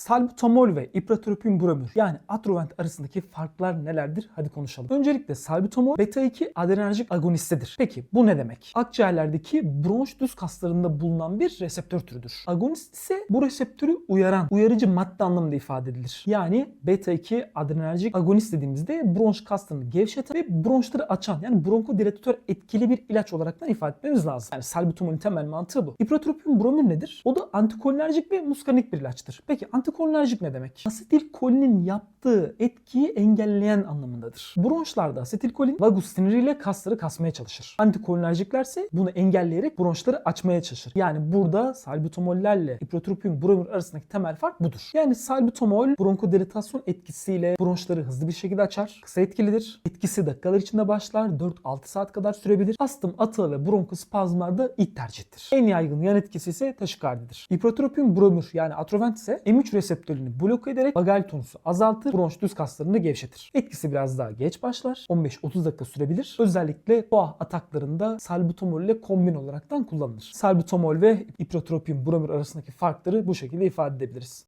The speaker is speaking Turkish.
Salbutamol ve ipratropium bromür yani Atrovent arasındaki farklar nelerdir? Hadi konuşalım. Öncelikle salbutamol beta-2 adrenerjik agonistidir. Peki bu ne demek? Akciğerlerdeki bronş düz kaslarında bulunan bir reseptör türüdür. Agonist ise bu reseptörü uyaran, uyarıcı madde anlamında ifade edilir. Yani beta-2 adrenerjik agonist dediğimizde bronş kaslarını gevşeten ve bronşları açan yani bronkodilatatör etkili bir ilaç olarak da ifade etmemiz lazım. Yani salbutamolün temel mantığı bu. İpratropium bromür nedir? O da antikolinerjik ve muskanik bir ilaçtır. Peki antikolinerjik ne demek? Asetilkolinin yaptığı etkiyi engelleyen anlamındadır. Bronşlarda asetilkolin vagus siniriyle kasları kasmaya çalışır. Antikolinerjiklerse bunu engelleyerek bronşları açmaya çalışır. Yani burada salbutamollerle ipratropium bromür arasındaki temel fark budur. Yani salbutamol bronkodilatasyon etkisiyle bronşları hızlı bir şekilde açar. Kısa etkilidir. Etkisi dakikalar içinde başlar. 4-6 saat kadar sürebilir. Astım, atığı ve bronkospazmlar da ilk tercihtir. En yaygın yan etkisi ise taşikardidir. Ipratropium bromür yani Atrovent ise M3 reseptörünü bloke ederek vagal tonusu azaltır, bronş düz kaslarını gevşetir. Etkisi biraz daha geç başlar. 15-30 dakika sürebilir. Özellikle koah ataklarında salbutamol ile kombin olaraktan kullanılır. Salbutamol ve ipratropium bromür arasındaki farkları bu şekilde ifade edebiliriz.